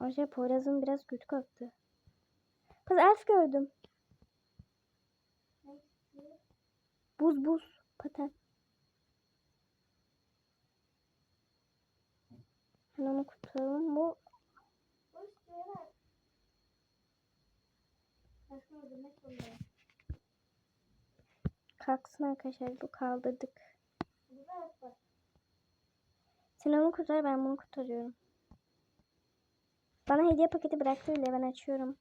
Acaba Poyraz'ın biraz kötü kalktı. Kız elf gördüm. Buz buz. Paten. Ben onu kurtaralım. Bu kalksın arkadaşlar. Bu kaldırdık. Sen onu kurtar ben bunu kurtarıyorum. Bana hediye paketi bıraktı bile ben açıyorum.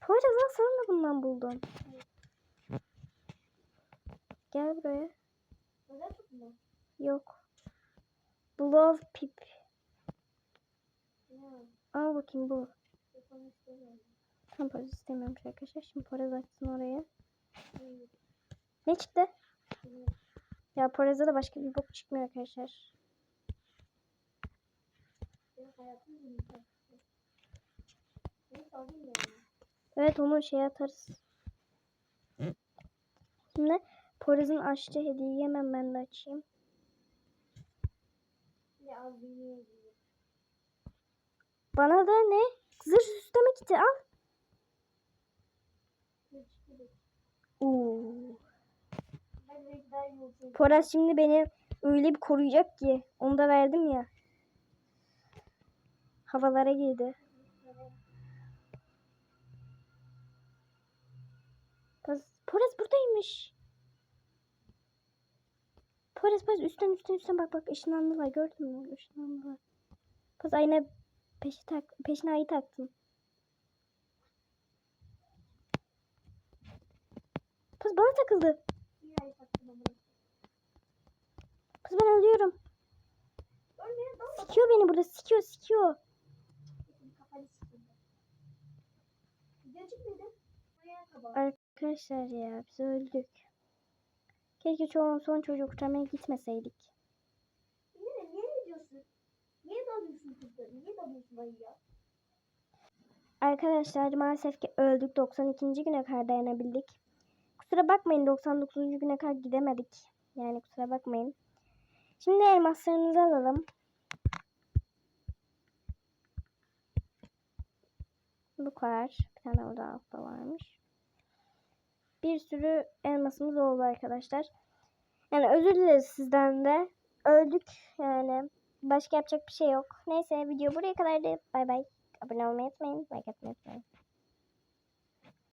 Poyraz al sana da bundan buldum. Gel buraya. Yok. Blow pip. Al bakayım bu. Tam Poyraz istemiyorum arkadaşlar. Şimdi Poyraz açsın oraya. Ne çıktı? Ya Poyraz'a da başka bir bok çıkmıyor arkadaşlar. Evet onu şey atarız. Şimdi Poyraz'ın açtığı hediyeyi hemen ben de açayım. Bana da ne? Zırh süsleme kiti al. Oo. Poyraz şimdi beni öyle bir koruyacak ki. Onu da verdim ya. Havalara girdi. Poyraz, buradaymış. Poyraz Poyraz üstten üstten üstten bak bak ışınlandılar gördün mü? Işınlandılar. Poyraz ayna peşi tak, peşine ayı taktım. Poyraz bana takıldı. Poyraz ben ölüyorum. Sikiyor beni burada sikiyor sikiyor. Arkadaşlar ya biz öldük. Keşke çoğun son çocuğu kurtarmaya gitmeseydik. Niye ne diyorsun? Niye dalıyorsun kızları? Niye dalıyorsun ayı ya? Arkadaşlar maalesef ki öldük. 92. güne kadar dayanabildik. Kusura bakmayın 99. güne kadar gidemedik. Yani kusura bakmayın. Şimdi elmaslarımızı alalım. Bu kadar. Bir tane orada altta varmış. Bir sürü elmasımız oldu arkadaşlar. Yani özür dileriz sizden de. Öldük yani. Başka yapacak bir şey yok. Neyse video buraya kadardı. Bay bay. Abone olmayı unutmayın. Like atmayı unutmayın.